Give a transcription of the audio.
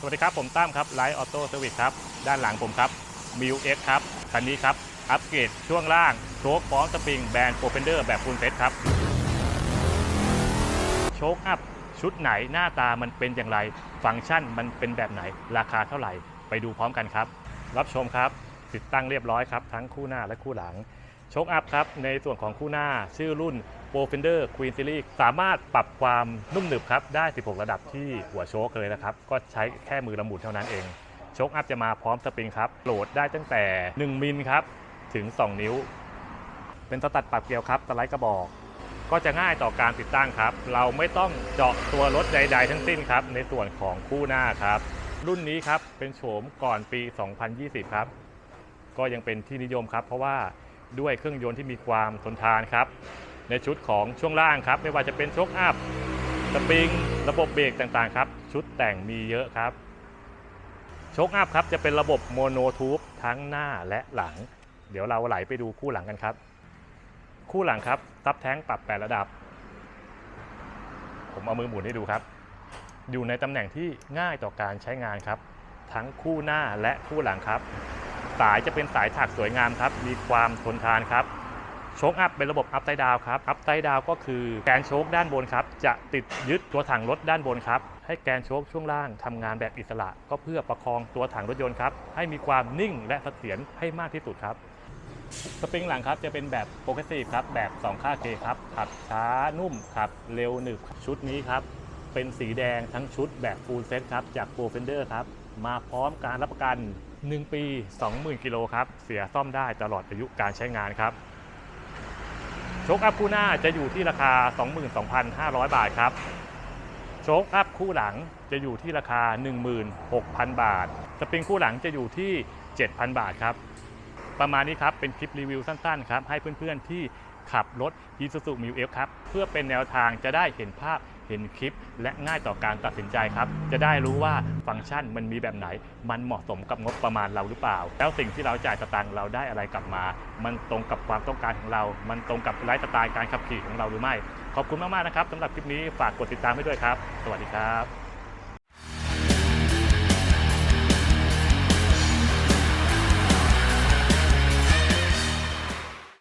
สวัสดีครับ ผมตั้มครับไลท์ออโต้เซอร์วิสครับ ด้านหลังผมครับมิวเอ็กครับ คันนี้ครับ อัปเกรดช่วงล่างโชคพร้อมสปริงแบรนด์โปรเฟนเดอร์แบบฟูลเซตครับ โชคอัพชุดไหนหน้าตามันเป็นอย่างไร ฟังก์ชันมันเป็นแบบไหนราคาเท่าไหร่ ไปดูพร้อมกันครับ รับชมครับ ติดตั้งเรียบร้อยครับ ทั้งคู่หน้าและคู่หลัง โชคอัพครับ ในส่วนของคู่หน้าชื่อรุ่น p r o f e n d e r Queen Series สามารถปรับความนุ่มหนึบครับ ได้ 16 ระดับที่หัวโชคเลยนะครับ ก็ใช้แค่มือละหมุนเท่านั้นเองโชคอัพจะมาพร้อมสปริงครับโหลดได้ตั้งแต่ 1 มิลครับ ถึง 2 นิ้ว เป็นสตัดปรับเกลียวครับสไลด์กระบอก ก็จะง่ายต่อการติดตั้งครับ เราไม่ต้องเจาะตัวรถใด ๆ ทั้งสิ้นครับ ในส่วนของคู่หน้าครับ รุ่นนี้ครับเป็นโฉมก่อนปี 2020 ครับ ก็ยังเป็นที่นิยมครับ เพราะว่า ด้วยเครื่องยนต์ที่มีความทนทานครับ ในชุดของช่วงล่างครับ ไม่ว่าจะเป็นโชคอัพสปริง ระบบเบรกต่างๆ ครับ ชุดแต่งมีเยอะครับโชคอัพครับจะเป็นระบบโมโนทูบทั้งหน้าและหลัง เดี๋ยวเราไหลไปดูคู่หลังกันครับ คู่หลังครับซับแท้งปรับแปดระดับ ผมเอามือหมุนให้ดูครับ อยู่ในตำแหน่งที่ง่ายต่อการใช้งานครับ ทั้งคู่หน้าและคู่หลังครับ สายจะเป็นสายถักสวยงามครับ มีความทนทานครับ โชคอัพเป็นระบบอัพไซด์ดาวครับ อัพไซด์ดาวก็คือแกนโชคด้านบนครับ จะติดยึดตัวถังรถด้านบนครับ ให้แกนโชคช่วงล่างทำงานแบบอิสระ ก็เพื่อประคองตัวถังรถยนต์ครับ ให้มีความนิ่งและเสถียรให้มากที่สุดครับ สปริงหลังครับจะเป็นแบบโปรเกรสซีฟครับ แบบ2ค่าเคครับ ขับช้านุ่มขับเร็วหนึบ ชุดนี้ครับ เป็นสีแดงทั้งชุดแบบฟูลเซ็ตครับ จากโปรเฟนเดอร์ครับ มาพร้อมการรับประกัน 1 ปี 20,000 กิโลครับ เสียซ่อมได้ตลอดอายุการใช้งานครับ โชคอัพคู่หน้าจะอยู่ที่ราคา 22,500 บาทครับ โชคอัพคู่หลังจะอยู่ที่ราคา 16,000 บาท สปริงคู่หลังจะอยู่ที่ 7,000 บาทครับ ประมาณนี้ครับ เป็นคลิปรีวิวสั้นๆครับ ให้เพื่อนๆที่ขับรถ Isuzu m i X ครับ เพื่อเป็นแนวทางจะได้เห็นภาพ เห็นคลิป และง่ายต่อการตัดสินใจครับ จะได้รู้ว่าฟังก์ชันมันมีแบบไหน มันเหมาะสมกับงบประมาณเราหรือเปล่า แล้วสิ่งที่เราจ่ายสตางค์เราได้อะไรกลับมา มันตรงกับความต้องการของเรา มันตรงกับไลฟ์สไตล์การขับขี่ของเราหรือไม่ ขอบคุณมากๆนะครับสำหรับคลิปนี้ฝากกดติดตามให้ด้วยครับ สวัสดีครับ